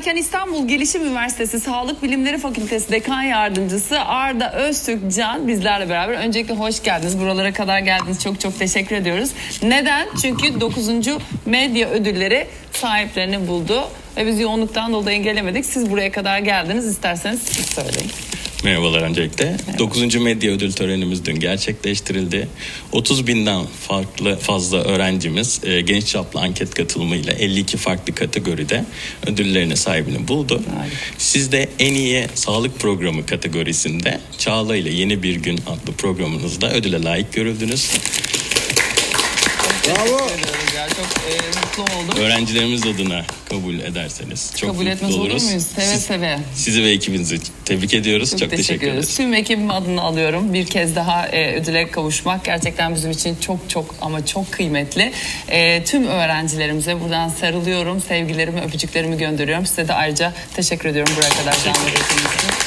İstanbul Gelişim Üniversitesi Sağlık Bilimleri Fakültesi Dekan Yardımcısı Arda Öztürk Can bizlerle beraber. Öncelikle hoş geldiniz. Buralara kadar geldiniz. Çok çok teşekkür ediyoruz. Neden? Çünkü 9. medya ödülleri sahiplerini buldu. Ve biz yoğunluktan dolayı gelemedik. Siz buraya kadar geldiniz. İsterseniz söyleyin. Merhabalar öncelikle. 9. Medya Ödül Törenimiz dün gerçekleştirildi. 30 binden farklı fazla öğrencimiz e, geniş çaplı anket katılımıyla 52 farklı kategoride ödüllerine sahibini buldu. Harika. Siz de en iyi sağlık programı kategorisinde Çağla ile Yeni Bir Gün adlı programınızda ödüle layık görüldünüz. Bravo. Ya, çok e, mutlu oldum. Öğrencilerimiz adına kabul ederseniz çok Kabul mutlu etmez olur oluruz. muyuz? Seve Siz- seve. Sizi ve ekibinizi tebrik ediyoruz. Çok, teşekkür, ederiz. Tüm ekibim adına alıyorum. Bir kez daha e, ödüle kavuşmak gerçekten bizim için çok çok ama çok kıymetli. E, tüm öğrencilerimize buradan sarılıyorum. Sevgilerimi, öpücüklerimi gönderiyorum. Size de ayrıca teşekkür ediyorum buraya kadar canlı için.